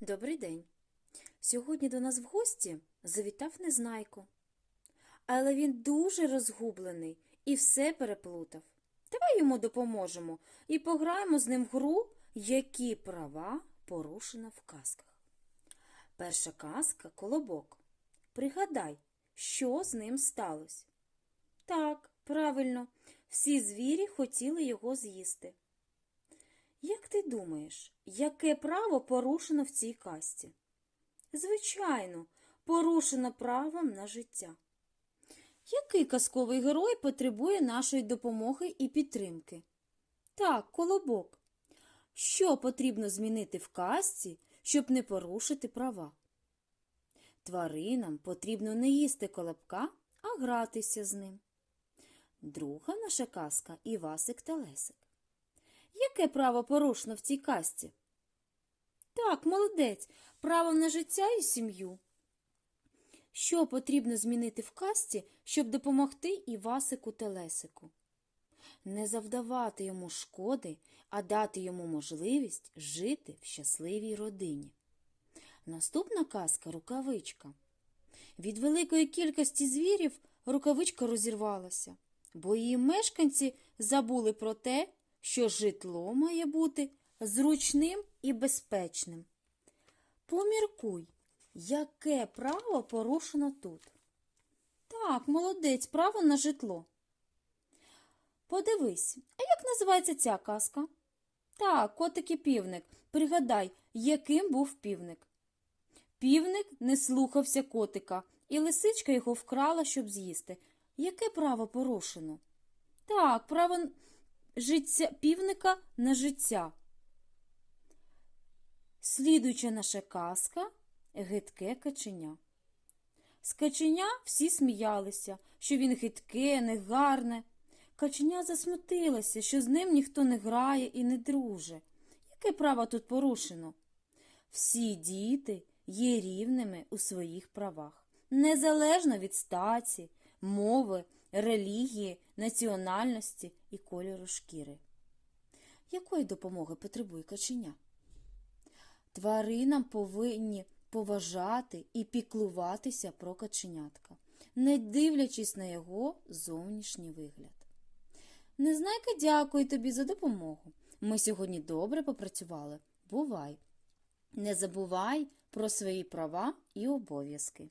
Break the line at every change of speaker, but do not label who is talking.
Добрий день. Сьогодні до нас в гості завітав Незнайко. Але він дуже розгублений і все переплутав. Давай йому допоможемо і пограємо з ним в гру, які права порушено в казках. Перша казка колобок. Пригадай, що з ним сталося. Так, правильно, всі звірі хотіли його з'їсти. Як ти думаєш, яке право порушено в цій касті? Звичайно, порушено правом на життя. Який казковий герой потребує нашої допомоги і підтримки? Так, колобок. Що потрібно змінити в казці, щоб не порушити права? Тваринам потрібно не їсти колобка, а гратися з ним. Друга наша казка Івасик та Лесик. Яке право порушено в цій касті? Так, молодець, право на життя і сім'ю. Що потрібно змінити в касті, щоб допомогти Івасику та Лесику? Не завдавати йому шкоди, а дати йому можливість жити в щасливій родині. Наступна казка рукавичка. Від великої кількості звірів рукавичка розірвалася, бо її мешканці забули про те, що житло має бути зручним і безпечним. Поміркуй, яке право порушено тут? Так, молодець, право на житло. Подивись, а як називається ця казка? Так, котик і півник. Пригадай, яким був півник. Півник не слухався котика, і лисичка його вкрала, щоб з'їсти. Яке право порушено? Так, право життя півника на життя. Слідуюча наша казка гидке каченя. З каченя всі сміялися, що він гидке, негарне. Каченя засмутилася, що з ним ніхто не грає і не друже. Яке право тут порушено? Всі діти є рівними у своїх правах, незалежно від статі, мови, релігії, національності і кольору шкіри. Якої допомоги потребує каченя? Тваринам повинні поважати і піклуватися про каченятка, не дивлячись на його зовнішній вигляд. Незнайка, дякую тобі за допомогу. Ми сьогодні добре попрацювали. Бувай! Не забувай про свої права і обов'язки.